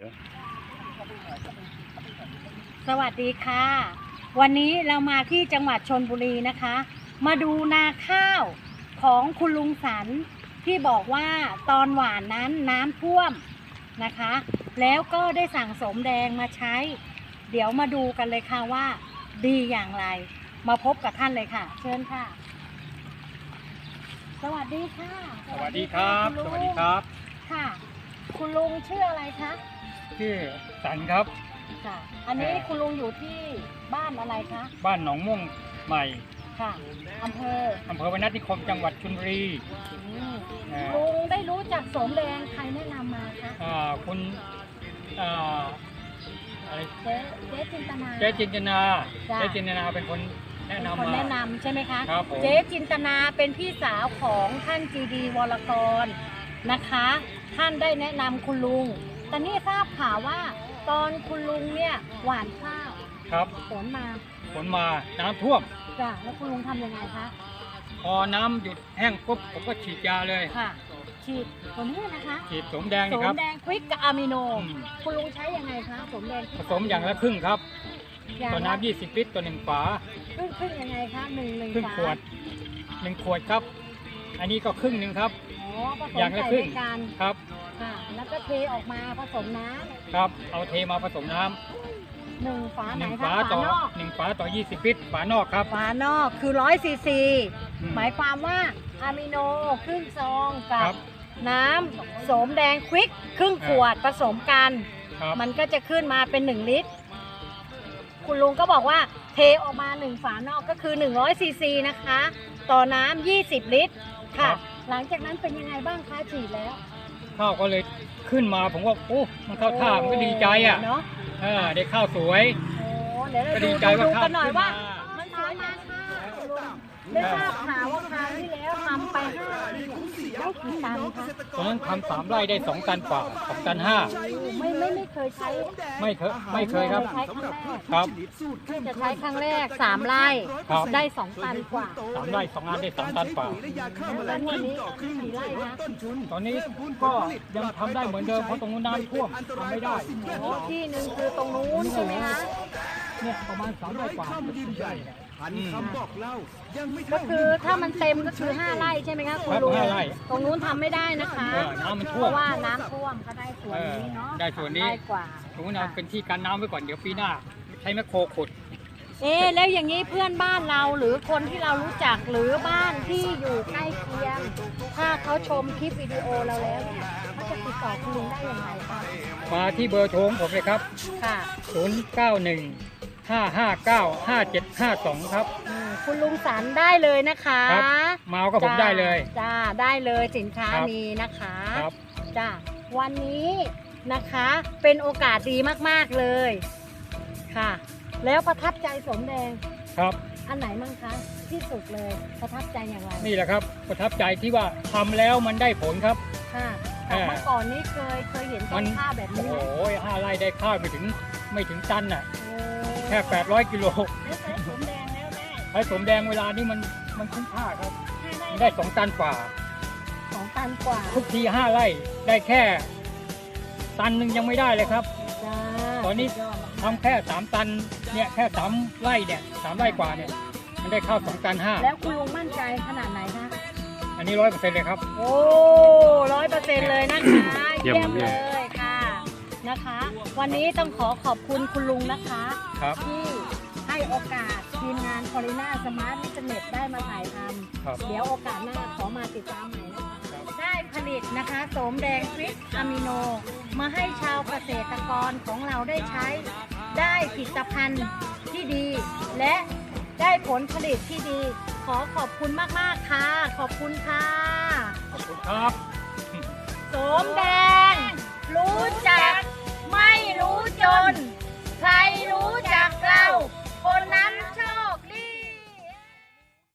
เดี๋ยวสวัสดีค่ะ วันนี้เรามาที่จังหวัดชนบุรีนะคะ มาดูนาข้าวของคุณลุงสันที่บอกว่าตอนหวานนั้นน้ำท่วมนะคะ แล้วก็ได้สั่งสมแดงมาใช้ เดี๋ยวมาดูกันเลยค่ะว่า ดีอย่างไร มาพบกับท่านเลยค่ะ เชิญค่ะ สวัสดีค่ะสวัสดีครับณสลุงวัสดีครับ ค่ะ คุณลุงชื่ออะไรคะ ชื่อสันครับ ค่ะ อันนี้เอ่อคุณลุงอยู่ที่บ้านอะไรคะ บ้านหนองม่วงใหม่ ค่ะอำเภออำเภอวนัสนิคมจังหวัดชลบุรีอืมเอ่อลุงได้รู้จักสมแดงใครแนะนำมาคะอ่าคุณอ่าอะไรเจ๊เจ๊จินตนา เจ๊จินตนาจ้ะ เจ๊จินตนาเป็นคนแนะเป็นนำคนมา แนะนำใช่ไหมคะ ครับผม เจ๊จินตนาเป็นพี่สาวของท่านจีดีวรกรนะคะ ท่านได้แนะนำคุณลุง แต่นี่ทราบข่าวว่า ตอนคุณลุงเนี่ยหว่านข้าวครับฝนมาฝนมาน้ำท่วม จ้ะแล้วคุณลุงทำยังไงคะพอน้ำหยุดแห้งปุ๊บผมก็ฉีดยาเลย ค่ะ ฉีดตัวนี้นะคะฉีดสมแดงสนี่มครับ แดงควิกกับอะมิโน อืม คุณลุงใช้ยังไงคะสมแดงผสมอย่างละครึ่งครับอย่างต่อละน้ำ20ลิตรต่อหนึ่งฝาครึ่งครึ่งยังไงคะหนึ่งหนึ่งครึ่งฝาขวดหนึ่งขวดครับ อันนี้ก็ครึ่งหนึ่งครับ อ๋อผสมอย่างละใส่ครึ่ด้งวยกันครับ ค่ะ แล้วก็เทออกมาผสมน้ครับ เอาเทมาผสมน้ำำหนึ่งฝาหไหนนึ่งคะฝาฝาต่อนอกหนึ่งฝาต่อ 20 ลิตรฝานอกครับฝานอกคือร้อยซีซี อืม หมายความว่าอะมิโนครึ่งซองกัครับบ น้ำโสมแดงควิกครึ่งขวดผสมกัน ครับ มันก็จะขึ้นมาเป็น 1 ลิตร คุณลุงก็บอกว่าเทออกมา 1 ฝานอกก็คือ 100ซีซีนะคะ ต่อน้ำ20 ลิตรค่ะหลังจากนั้นเป็นยังไงบ้างคะฉีดแล้ว ข้าวก็เลยขึ้นมาผมก็โอ้มันเข้าท่ามันก็ดีใจอะเนาะเออได้ข้าวสวยโอ้เดี๋ยวเราก็ดูดีใจดูว่าดูข้าวกันหน่อยขึ้นว่ามามันสวยมาค่ะคุณลุงได้ทราบข่าวว่าคราวที่แล้วทำไปห้า ไร่เนี่ยได้กี่ตันคะตอนนั้นทำสามไร่ได้สองตันกว่าสองตันห้าไม่ไม่ไม่เคยใช้ไม่เคยไม่เคยครับ ใช้ครั้งแรกครับเพิ่งจะใช้ครั้งแรกสามไร่ครับได้สองตันกว่าสามไร่สองงานได้สามตันกว่าแล้วงวันนี้กี่ไร่คะตอนนี้ก็ยังทำได้เหมือนเดิมเพราะตรงนู้นน้ำท่วมทำไม่ได้โอ้ที่หนึ่งคือตรงนู้นใช่ไหมคะเนี่ยประมาณสามไร่กว่าสี่ไร่เนี่ย พันคำบอกเล่ายังไม่ก็เท่าคือถ้ามันเต็มก็คือห้าไร่ใช่ไหมคะคุณลุงครับห้าไร่ตรงนู้นทำไม่ได้นะคะเออน้ำมันเพท่วม ราะว่าน้ำท่วมก็ได้ส่วนนี้เนาะเออได้ส่วนนี้ ได้กว่าตรงนู้นเอาเป็นที่กันน้ำไว้ก่อนเดี๋ยวปีหน้า ใช้แมคโครขุด เอ๊ะแล้วอย่างนี้เพื่อนบ้านเราหรือคนที่เรารู้จักหรือบ้านที่อยู่ใกล้เคียง ถ้าเขาชมคลิปวิดีโอเราแล้วเนี่ยเขาจะติดต่อคุณลุงได้ยังไงคะมาที่เบอร์โทรของผมเลยครับ ค่ะ 091 559 5752 ครับ อืมคุณลุงสันได้เลยนะคะครับ มาเอากับผมได้เลย จ้าได้เลยสินค้าครับ มีนะคะ ครับ จ้าวันนี้นะคะเป็นโอกาสดีมากๆเลยค่ะ แล้วประทับใจสมแดงครับ อันไหนมั่งคะที่สุดเลยประทับใจอย่างไรนี่แหละครับ ประทับใจที่ว่าทำแล้วมันได้ผลครับ ค่ะเออเมื่อก่อนนี้เคยเคยเห็นต้มันน ข้าวแบบโอ้นี้โหไหมห้าไร่ได้ข้าวไม่ถึงไม่ถึงตันน่ะ โอ้ แค่ 800 กิโลแล้วใช้สมแดงแล้วแม่ไอ้สมแดงเวลานี้มันมันคุ้มค่าครับให้ได้มันได้2ตันกว่า สองตันกว่าทุกที5ไร่ได้แค่ ตันหนึ่งยังไม่ได้เลยครับ จ้าตอนนี้ สุดยดทำแค่3ตันเนี่ยแค่3ไร่เนี่ยสามไร่กว่าเนี่ย มันได้ข้าว2ตันแล้วคุณลุงมั่นใจขนาดไหนคะ5อันนี้ร้อยเปอร์เซ็นต์เลยครับ โอ้ร้อยเปอร์เซ็นต์เลยนะคะ เยี่เยี่ยยมมเลยค่ะ นะคะ วันนี้ต้องขอขอบคุณคุณลุงนะคะ ครับ ที่ให้โอกาสทีมงานคอริน่าสมาร์ทอินเทอร์เน็ตได้มาถ่ายทครับำเดี๋ยวโอกาสหน้าขอมาติดตามใหม่นะคะครับได้ผลิตนะคะโสมแดงฟริกอะมิโน มาให้ชาวเกษตรกรของเราได้ใช้ ได้ผลิตภัณฑ์ที่ดี และได้ผลผลิตที่ดี ขอขอบคุณมาก ๆ ค่ะ ขอบคุณค่ะ ขอบคุณครับ โสมแดง